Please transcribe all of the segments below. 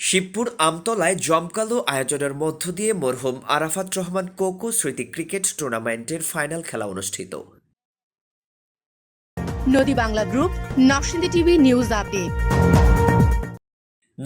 শিবপুর আমতলায় জমকালো আয়োজনের মধ্য দিয়ে মরহুম আরাফাত রহমান কোকো স্মৃতি ক্রিকেট টুর্নামেন্টের ফাইনাল খেলা অনুষ্ঠিত। Nodi Bangla group Nakshindi TV news update.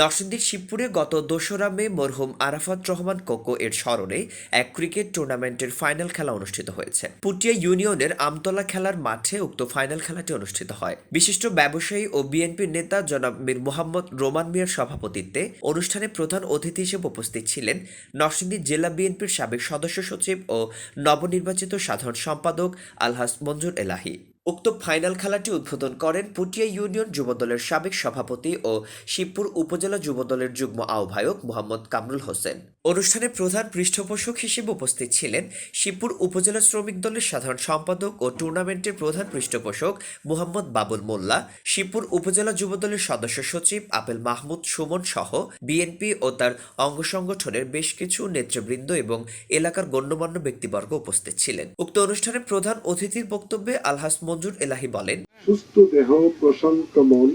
নরসিংদীর শিবপুরে গত দোসরা মে মরহুম আরাফাত রহমান কোকো এর স্মরণে এক ক্রিকেট টুর্নামেন্টের ফাইনাল খেলা অনুষ্ঠিত হয়েছে। পুটিয়া ইউনিয়নের আমতলা খেলার মাঠে উক্ত ফাইনাল খেলাটি অনুষ্ঠিত হয়। বিশিষ্ট ব্যবসায়ী ও বিএনপির নেতা জনাব মীর মোহাম্মদ রোমান মিয়ার সভাপতিত্বে অনুষ্ঠানে প্রধান অতিথি হিসেবে উপস্থিত ছিলেন নরসিংদী জেলা বিএনপির সাবেক সদস্য সচিব ও নবনির্বাচিত সাধারণ সম্পাদক আলহাস মঞ্জুর এলাহি। উক্ত ফাইনাল খেলাটি উদ্বোধন করেন পুটিয়া ইউনিয়ন যুবদলের সাবেক সভাপতি ও শিবপুর উপজেলা যুবদলের যুগ্ম আহ্বায়ক মোহাম্মদ কামরুল হোসেন। অনুষ্ঠানে প্রধান পৃষ্ঠপোষক হিসেবে উপস্থিত ছিলেন শিবপুর উপজেলা শ্রমিক দলের সাধারণ সম্পাদক ও টুর্নামেন্টের প্রধান পৃষ্ঠপোষক মোহাম্মদ বাবুল মোল্লা, শিবপুর উপজেলা যুবদলের সদস্য সচিব আপেল মাহমুদ সুমন সহ বিএনপি ও তার অঙ্গ সংগঠনের বেশ কিছু নেতৃবৃন্দ এবং এলাকার গণ্যমান্য ব্যক্তিবর্গ উপস্থিত ছিলেন। উক্ত অনুষ্ঠানে প্রধান অতিথির বক্তব্যে আলহাস মঞ্জুর এলাহি বলেন, সুস্থ দেহ, প্রশান্ত মন,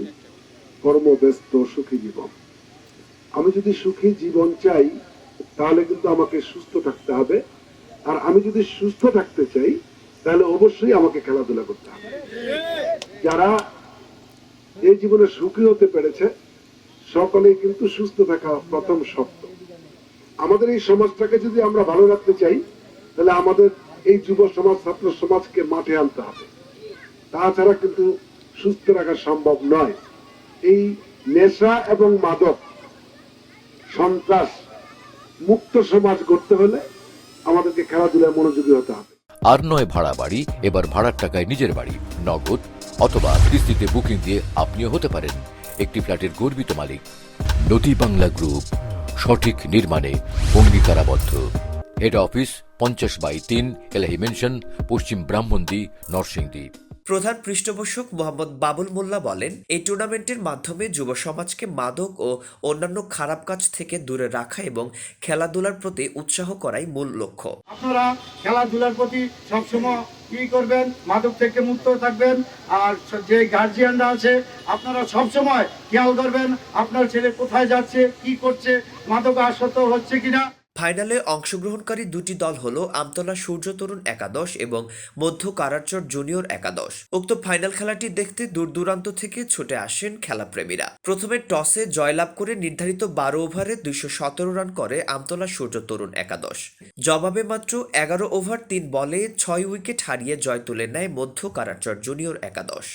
কর্মব্যস্ত, সুখী জীবন। আমি যদি সুখী জীবন চাই, তাহলে কিন্তু আমাকে সুস্থ থাকতে হবে। আর আমি যদি সুস্থ থাকতে চাই, তাহলে অবশ্যই আমাকে খেলাধুলা করতে হবে। যারা এই জীবনে সুখী হতে পেরেছে, সকলেই কিন্তু সুস্থ থাকা প্রথম শর্ত। আমাদের এই সমাজটাকে যদি আমরা ভালো রাখতে চাই, তাহলে আমাদের এই যুব সমাজ, ছাত্র সমাজকে মাঠে আনতে হবে। তাছাড়া কিন্তু সুস্থ রাখা সম্ভব নয়। এই নেশা এবং মাদক সন্ত্রাস মুক্ত সমাজ করতে হলে আমাদেরকে খেলাধুলায় মনোযোগী হতে হবে। আর নয় ভাড়া বাড়ি, এবার ভাড়ার টাকায় নিজের বাড়ি, নগদ অথবা কিস্তিতে বুকিং দিয়ে আপনিও হতে পারেন একটি ফ্ল্যাটের গর্বিত মালিক। নদী বাংলা গ্রুপ, সঠিক নির্মাণে অঙ্গীকারাবদ্ধ। হেড অফিস পঞ্চাশ বাই তিন এলাহি মেনশন পশ্চিম ব্রাহ্মণদী, নরসিংদী। প্রধান পৃষ্ঠপোষক মোহাম্মদ বাবুল মোল্লা বলেন এই টুর্নামেন্টের মাধ্যমে যুব সমাজকে মাদক ও অন্যান্য খারাপ কাজ থেকে দূরে রাখা এবং খেলাধুলার প্রতি উৎসাহ করাই মূল লক্ষ্য। আপনারা খেলাধুলার প্রতি সবসময় কি করবেন, মাদক থেকে মুক্ত থাকবেন, আর যে গার্জিয়ানরা আছে, আপনারা সবসময় খেয়াল করবেন, আপনার ছেলে কোথায় যাচ্ছে, কি করছে মাদক আসক্ত হচ্ছে কিনা। ফাইনালে অংশগ্রহণকারী দুটি দল হল আমতলা সূর্য তরুণ একাদশ এবং মধ্য কারারচর জুনিয়র একাদশ। উক্ত ফাইনাল খেলাটি দেখতে দূর দূরান্ত থেকে ছুটে আসেন খেলাপ্রেমীরা। প্রথমে টসে জয়লাভ করে নির্ধারিত বারো ওভারে দুইশো সতেরো রান করে আমতলা সূর্য তরুণ একাদশ। জবাবে মাত্র এগারো ওভার, তিন বলে ছয় উইকেট হারিয়ে জয় তুলে নেয় মধ্য কারারচর জুনিয়র একাদশ।